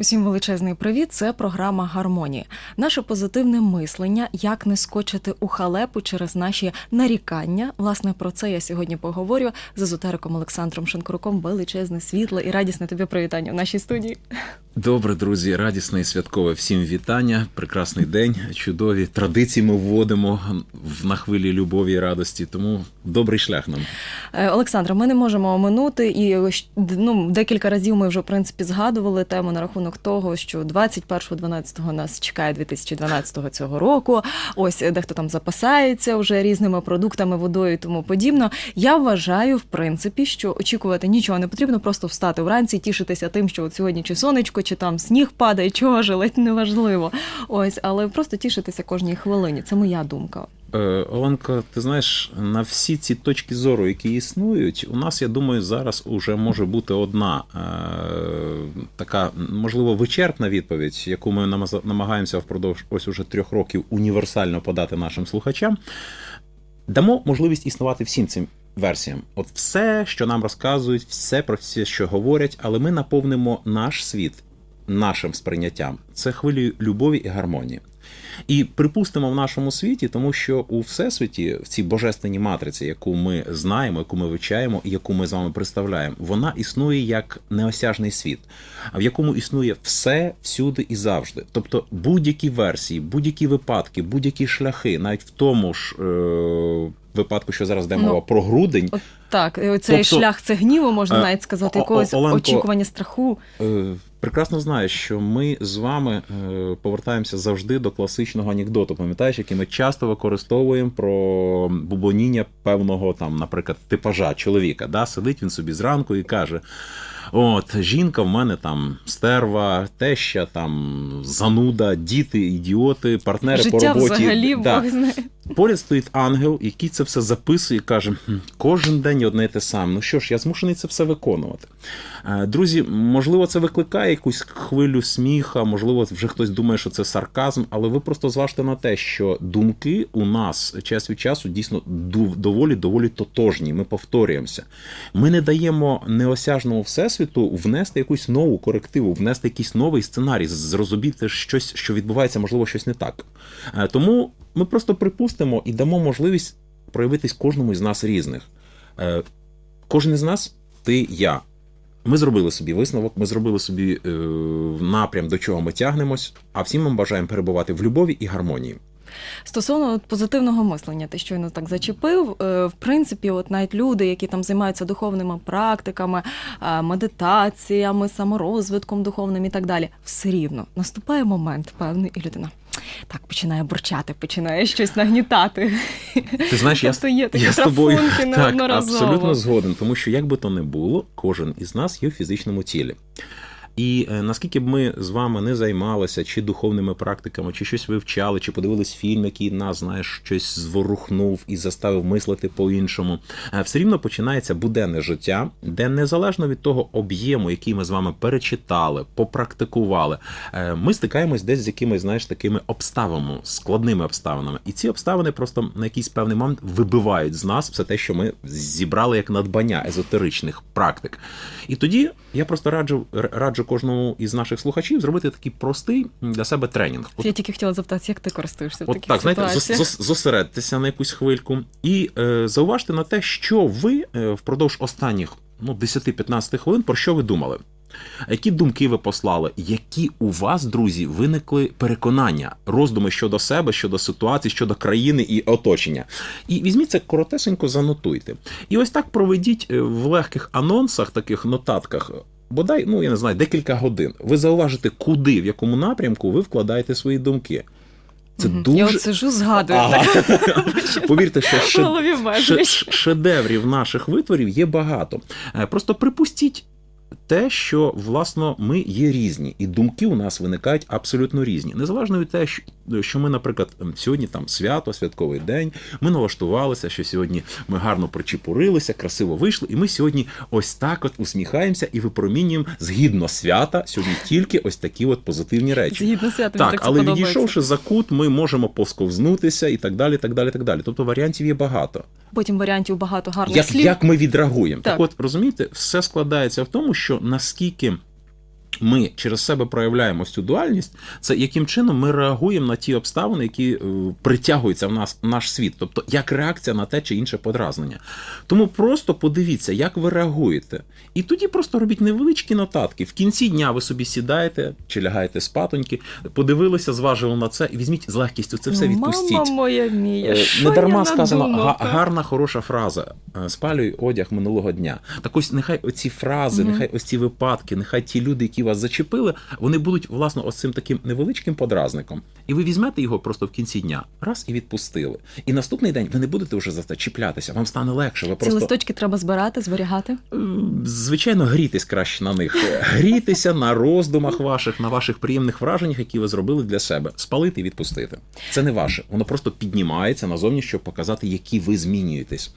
Усім величезний привіт. Це програма Гармонії. Наше позитивне мислення, як не скочити у халепу через наші нарікання. Власне, про це я сьогодні поговорю з езотериком Олександром Шенкуруком. Величезне світло і радісне тобі привітання в нашій студії. Добре, друзі, радісне і святкове всім вітання. Прекрасний день, чудові традиції ми вводимо на хвилі любові і радості. Тому добрий шлях нам. Е, Олександра, ми не можемо оминути, і ну, декілька разів ми вже в принципі згадували тему на рахунок того, що 21.12 нас чекає 2012 цього року. Ось е, дехто там запасається вже різними продуктами, водою і тому подібно. Я вважаю, в принципі, що очікувати нічого не потрібно, просто встати вранці, тішитися тим, що от сьогодні чи сонечко, чи там сніг падає, чого ж, ледь неважливо. Ось, але просто тішитися кожній хвилині. Це моя думка. Е, Оленко, ти знаєш, на всі ці точки зору, які існують, у нас, я думаю, зараз уже може бути одна е, така, можливо, вичерпна відповідь, яку ми намагаємося впродовж ось уже трьох років універсально подати нашим слухачам. Дамо можливість існувати всім цим версіям. От все, що нам розказують, все про все, що говорять, але ми наповнимо наш світ нашим сприйняттям. Це хвилею любові і гармонії. І припустимо в нашому світі, тому що у всесвіті, в цій божественній матриці, яку ми знаємо, яку ми вивчаємо яку ми з вами представляємо, вона існує як неосяжний світ, в якому існує все всюди і завжди. Тобто будь-які версії, будь-які випадки, будь-які шляхи, навіть в тому ж е- випадку, що зараз йде Ну, про грудень. От так, і оцей Тобто, шлях це гніву, можна е, навіть сказати, якогось Оленко, очікування страху. Е, Прекрасно знаю, що ми з вами е, повертаємося завжди до класичного анекдоту, пам'ятаєш, який ми часто використовуємо про бубоніння певного там, наприклад, типажа чоловіка. Да? Сидить він собі зранку і каже: От, жінка в мене там стерва, теща, там зануда, діти, ідіоти, партнери по роботі. взагалі Да. Бог знає. Поряд стоїть ангел, який це все записує каже: кожен день одне те саме. Ну що ж, я змушений це все виконувати. Е, Друзі, можливо, це викликає якусь хвилю сміха, можливо, вже хтось думає, що це сарказм, але ви просто зважте на те, що думки у нас час від часу дійсно доволі доволі тотожні. Ми повторюємося. Ми не даємо неосяжному всесвіту внести якусь нову корективу, внести якийсь новий сценарій, зрозуміти щось, що відбувається, можливо, щось не так. Е, Тому ми просто припустимо і дамо можливість проявитись кожному із нас різних. Е, Кожен із нас ти, я. Ми зробили собі висновок, ми зробили собі е, напрям, до чого ми тягнемось, а всім ми бажаємо перебувати в любові і гармонії. Стосовно позитивного мислення, ти щойно так зачепив. е, В принципі, от навіть люди, які там займаються духовними практиками, е, медитаціями, саморозвитком духовним і так далі, все рівно наступає момент певний, і людина так починає бурчати, починає щось нагнітати. Ти знаєш, я, Тобто є такі я з тобою так, абсолютно згоден, тому що як би то не було, кожен із нас є в фізичному тілі. І е, наскільки б ми з вами не займалися чи духовними практиками, чи щось вивчали, чи подивились фільм, який нас, знаєш, щось зворухнув і заставив мислити по-іншому, е, все рівно починається буденне життя, де незалежно від того об'єму, який ми з вами перечитали, попрактикували, е, ми стикаємось десь з якимись, знаєш, такими обставинами, складними обставинами. І ці обставини просто на якийсь певний момент вибивають з нас все те, що ми зібрали як надбання езотеричних практик. І тоді я просто раджу, раджу кожному із наших слухачів зробити такий простий для себе тренінг. От Я тільки хотіла запитати, як ти користуєшся в От таких так, знаєте, ситуаціях? зос- зосередьтеся на якусь хвильку і е, зауважте на те, що ви е, впродовж останніх ну, 10-15 хвилин про що ви думали. Які думки ви послали? Які у вас, друзі, виникли переконання, роздуми щодо себе, щодо ситуації, щодо країни і оточення? І візьміть це коротесенько, занотуйте. І ось так проведіть е, в легких анонсах, таких нотатках. Бодай, ну я не знаю, декілька годин. Ви зауважите, куди, в якому напрямку ви вкладаєте свої думки. Це Мгм. дуже Я от сижу, згадую. Ага. Повірте, що безліч. шедеврів наших витворів є багато. Е, Просто припустіть. Те, що власно ми є різні, і думки у нас виникають абсолютно різні. Незалежно від те, що- ми, наприклад, ем, сьогодні там свято, святковий день, ми налаштувалися, що сьогодні ми гарно причепурилися, красиво вийшли, і ми сьогодні ось так от усміхаємося і випромінюємо згідно свята сьогодні тільки ось такі от позитивні речі. Згідно мені Так, так але подобається. відійшовши за кут, ми можемо посковзнутися і так далі. так далі, так далі. Тобто варіантів є багато. Потім варіантів багато гарних Як, слів. як ми відреагуємо? Так. Так. от розумієте, все складається в тому, що наскільки ми через себе проявляємо цю дуальність, це яким чином ми реагуємо на ті обставини, які е, притягуються в нас в наш світ, тобто як реакція на те чи інше подразнення. Тому просто подивіться, як ви реагуєте, і тоді просто робіть невеличкі нотатки. В кінці дня ви собі сідаєте чи лягаєте спатоньки, подивилися, зважили на це, і візьміть з легкістю це все Ну, відпустіть. Мама моя мія, Е, що Не дарма я сказано гарна, хороша фраза. Е, Спалюй одяг минулого дня. Так ось нехай оці фрази, Мгм. нехай ось ці випадки, нехай ті люди, які вас зачепили, вони будуть власне ось цим таким невеличким подразником. І ви візьмете його просто в кінці дня, раз і відпустили. І наступний день ви не будете вже за це чіплятися, вам стане легше. Ви Ці просто листочки треба збирати, зберігати. Е, Звичайно, грітись краще на них. Грітися на роздумах ваших, на ваших приємних враженнях, які ви зробили для себе. Спалити і відпустити. Це не ваше. Воно просто піднімається назовні, щоб показати, які ви змінюєтесь.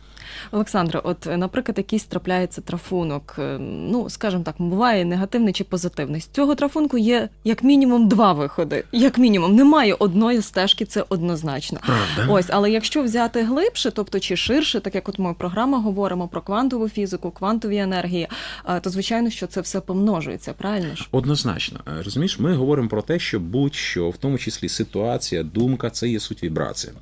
Олександре, от, наприклад, якийсь трапляється трафунок. е, Ну, скажімо так, буває негативний чи позитивний. З цього трафунку є як мінімум два виходи. Як мінімум, немає одної стежки, це однозначно. Правда? Ось, але якщо взяти глибше, тобто чи ширше, так як от ми програма говоримо про квантову фізику, квантові енергії, е, то звичайно, що це все помножується, правильно ж? Однозначно, Е, розумієш, ми говоримо про те, що будь-що, в тому числі ситуація, думка, це є суть вібрація.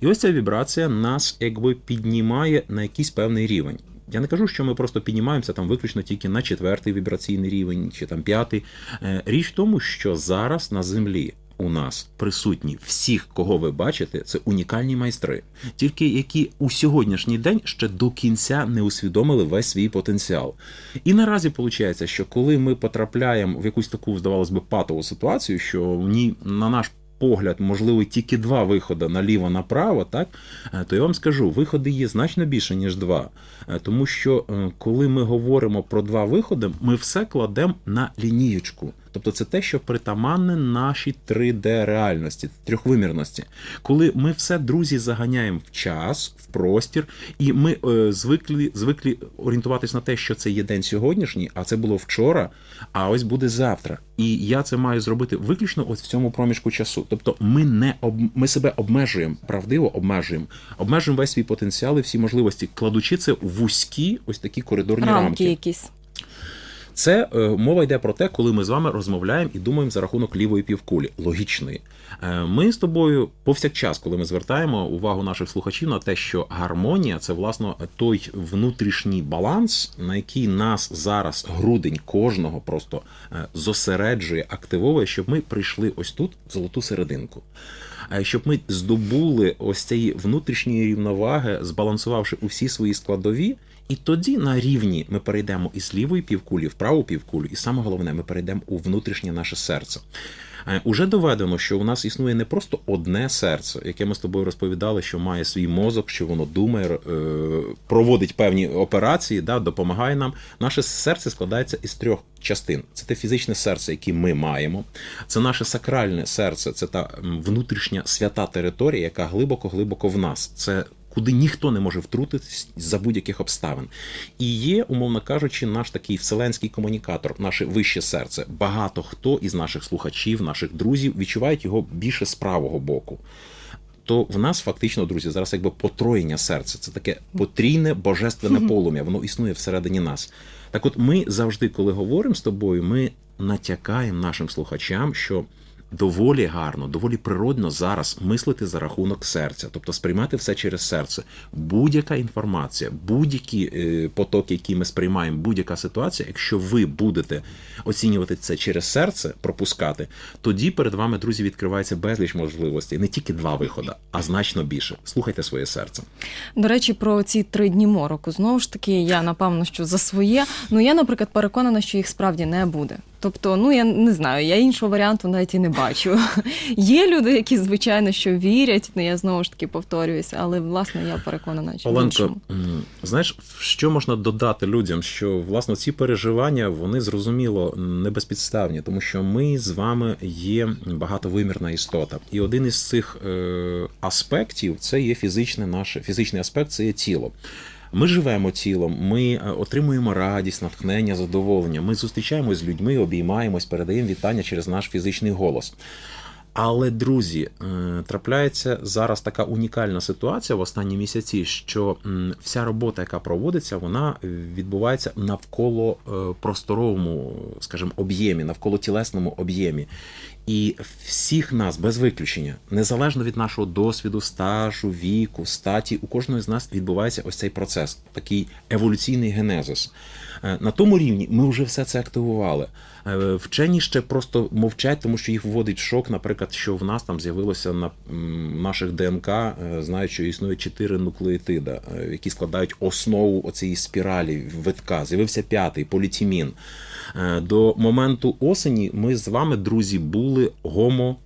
І ось ця вібрація нас якби піднімає на якийсь певний рівень. Я не кажу, що ми просто піднімаємося там виключно тільки на четвертий вібраційний рівень чи там п'ятий. Е, Річ в тому, що зараз на землі у нас присутні всіх, кого ви бачите, це унікальні майстри, тільки які у сьогоднішній день ще до кінця не усвідомили весь свій потенціал. І наразі виходить, що коли ми потрапляємо в якусь таку, здавалось би, патову ситуацію, що в ній на наш погляд, можливо, тільки два виходи наліво направо, так е, то я вам скажу, виходи є значно більше, ніж два. Е, Тому що е, коли ми говоримо про два виходи, ми все кладемо на лінієчку. Тобто це те, що притаманне нашій 3D реальності, трьохвимірності. Коли ми все, друзі, заганяємо в час, в простір, і ми е, звикли, звикли орієнтуватись на те, що це є день сьогоднішній, а це було вчора, а ось буде завтра. І я це маю зробити виключно ось в цьому проміжку часу. Тобто ми не об... ми себе обмежуємо, правдиво обмежуємо, обмежуємо весь свій потенціал і всі можливості, кладучи це в вузькі ось такі коридорні Рамки, рамки. якісь. Це е, мова йде про те, коли ми з вами розмовляємо і думаємо за рахунок лівої півкулі, логічної. Е, ми з тобою повсякчас, коли ми звертаємо увагу наших слухачів на те, що гармонія це власне той внутрішній баланс, на який нас зараз грудень кожного просто е, зосереджує, активовує, щоб ми прийшли ось тут в золоту серединку. Е, Щоб ми здобули ось цієї внутрішньої рівноваги, збалансувавши усі свої складові, і тоді на рівні ми перейдемо із лівої півкулі в праву півкулю, і саме головне, ми перейдемо у внутрішнє наше серце. Е, Уже доведено, що у нас існує не просто одне серце, яке ми з тобою розповідали, що має свій мозок, що воно думає, е, проводить певні операції, да, допомагає нам. Наше серце складається із трьох частин: це те фізичне серце, яке ми маємо, це наше сакральне серце, це та внутрішня свята територія, яка глибоко-глибоко в нас. Це куди ніхто не може втрутитись за будь-яких обставин. І є, умовно кажучи, наш такий вселенський комунікатор, наше вище серце. Багато хто із наших слухачів, наших друзів відчувають його більше з правого боку. То в нас фактично, друзі, зараз якби потроєння серця. Це таке потрійне божественне полум'я, воно існує всередині нас. Так от ми завжди, коли говоримо з тобою, ми натякаємо нашим слухачам, що доволі гарно, доволі природно зараз мислити за рахунок серця, тобто сприймати все через серце. Будь-яка інформація, будь-які е, потоки, які ми сприймаємо, будь-яка ситуація, якщо ви будете оцінювати це через серце, пропускати, тоді перед вами, друзі, відкривається безліч можливостей. Не тільки два виходи, а значно більше. Слухайте своє серце. До речі, про ці три дні мороку. Знову ж таки, я напевно, що за своє. Ну я, наприклад, переконана, що їх справді не буде. Тобто, ну я не знаю, я іншого варіанту навіть і не бачу. Є люди, які звичайно що вірять. Ну я знову ж таки повторююся, але власне я переконана, що Оленко, знаєш, що можна додати людям? Що власне ці переживання вони зрозуміло не безпідставні, тому що ми з вами є багатовимірна істота, і один із цих е, аспектів це є фізичне наше фізичний аспект, це є тіло. Ми живемо тілом, ми е, отримуємо радість, натхнення, задоволення. Ми зустрічаємось з людьми, обіймаємось, передаємо вітання через наш фізичний голос. Але, друзі, е, трапляється зараз така унікальна ситуація в останні місяці, що вся робота, яка проводиться, вона відбувається навколо е, просторовому, скажімо, об'ємі, навколо тілесному об'ємі. І всіх нас без виключення, незалежно від нашого досвіду, стажу, віку, статі, у кожного з нас відбувається ось цей процес, такий еволюційний генезис. Е, На тому рівні ми вже все це активували. Е, Вчені ще просто мовчать, тому що їх вводить в шок, наприклад, що в нас там з'явилося на наших ДНК, е, знають, що існує чотири нуклеотида, е, які складають основу оцієї спіралі витка. З'явився п'ятий політімін. До моменту осені ми з вами, друзі, були гомо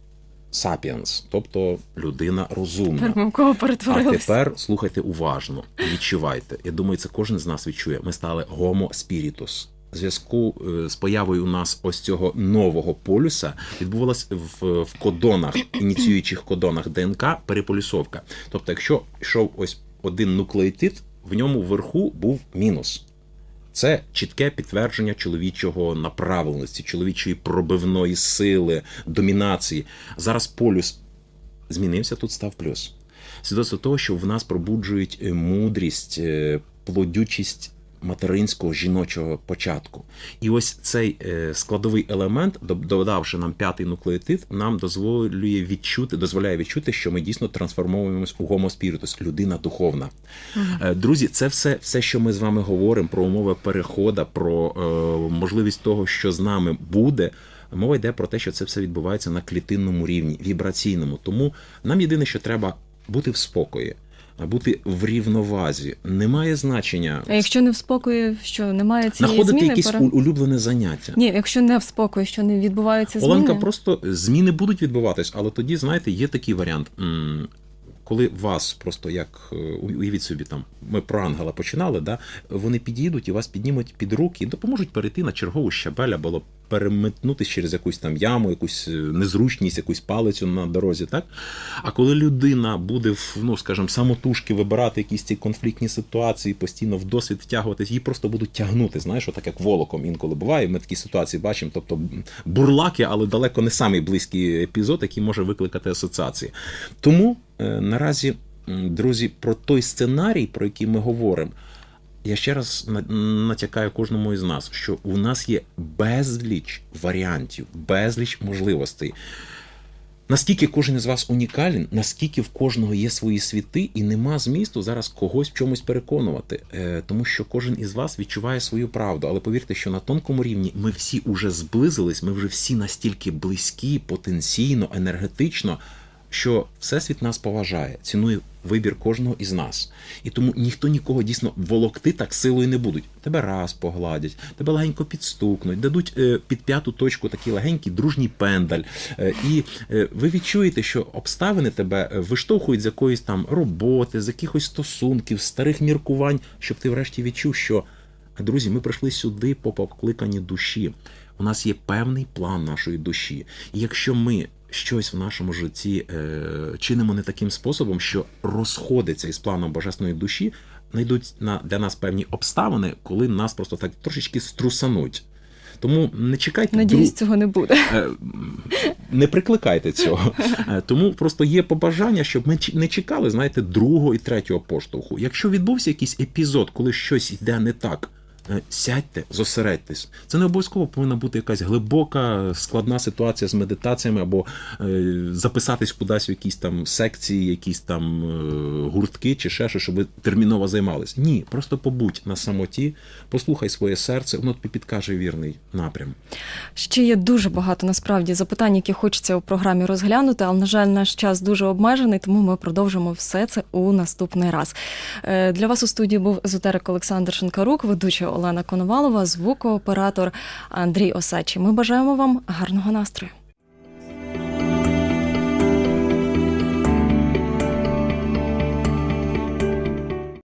сапіенс, тобто людина розумна. Тепер ми в кого А тепер слухайте уважно, відчувайте. Я думаю, це кожен з нас відчує. Ми стали Homo spiritus. Зв'язку е, з появою у нас ось цього нового полюса відбувалась в, в кодонах, ініціюючих кодонах ДНК переполюсовка. Тобто, якщо йшов ось один нуклеотид, в ньому вверху був мінус. Це чітке підтвердження чоловічого направленості, чоловічої пробивної сили, домінації. Зараз полюс змінився, тут став плюс. Свідоцтво того, що в нас пробуджують е, мудрість, е, плодючість материнського жіночого початку. І ось цей е, складовий елемент, додавши нам п'ятий нуклеотид, нам дозволює відчути, дозволяє відчути, що ми дійсно трансформуємось у spiritus, людина духовна. Е, Друзі, це все, все, що ми з вами говоримо про умови переходу, про е, можливість того, що з нами буде. Мова йде про те, що це все відбувається на клітинному рівні, вібраційному. Тому нам єдине, що треба бути в спокої, бути в рівновазі. Немає значення А якщо не в спокої, що немає цієї знаходити зміни, якесь пора- у- улюблене заняття. Ні, якщо не в спокої, що не відбуваються Оленка, зміни. просто зміни будуть відбуватись, але тоді, знаєте, є такий варіант. Коли вас просто як е, уявіть собі, там ми про ангела починали, да вони підійдуть і вас піднімуть під руки і допоможуть перейти на чергову щабель або переметнутись через якусь там яму, якусь е, незручність, якусь палицю на дорозі, так? А коли людина буде ну скажімо, самотужки вибирати якісь ці конфліктні ситуації, постійно в досвід втягуватись, її просто будуть тягнути, знаєш, отак як волоком інколи буває. Ми такі ситуації бачимо, тобто бурлаки, але далеко не самий близький епізод, який може викликати асоціації. Тому е, наразі, друзі, про той сценарій, про який ми говоримо. Я ще раз на- натякаю кожному із нас, що у нас є безліч варіантів, безліч можливостей. Наскільки кожен із вас унікален, наскільки в кожного є свої світи, і нема змісту зараз когось в чомусь переконувати, Е, тому що кожен із вас відчуває свою правду. Але повірте, що на тонкому рівні ми всі уже зблизились, ми вже всі настільки близькі, потенційно, енергетично, що всесвіт нас поважає, цінує вибір кожного із нас. І тому ніхто нікого дійсно волокти так силою не будуть. Тебе раз погладять, тебе легенько підстукнуть, дадуть е, під п'яту точку такий легенький дружній пендаль. Е, і е, ви відчуєте, що обставини тебе виштовхують з якоїсь там роботи, з якихось стосунків, старих міркувань, щоб ти врешті відчув, що друзі, ми прийшли сюди по покликанні душі. У нас є певний план нашої душі. І якщо ми щось в нашому житті е, чинимо не таким способом, що розходиться із планом божественної душі, знайдуть на для нас певні обставини, коли нас просто так трошечки струсануть. Тому не чекайте Надіюсь, цього не буде. Е, не прикликайте цього. Е, Тому просто є побажання, щоб ми не чекали, знаєте, другого і третього поштовху. Якщо відбувся якийсь епізод, коли щось йде не так. Е, Сядьте, зосередьтесь. Це не обов'язково повинна бути якась глибока, складна ситуація з медитаціями, або е, записатись кудись в якісь там секції, якісь там е, гуртки чи ще щось, щоб ви терміново займались. Ні, просто побудь на самоті, послухай своє серце, воно тобі підкаже вірний напрям. Ще є дуже багато насправді запитань, які хочеться у програмі розглянути, але на жаль, наш час дуже обмежений, тому ми продовжимо все це у наступний раз. Для вас у студії був езотерик Олександр Шинкарук, ведуча Олена Коновалова, звукооператор Андрій Осачі. Ми бажаємо вам гарного настрою.